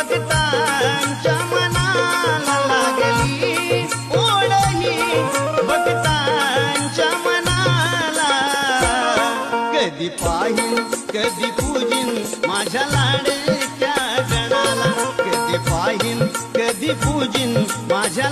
भक्तांच्या मनाला लागली ओढ ही कधी कधी पूजिन माझ्या लाडक्या गणाला. कधी कधी माझ्या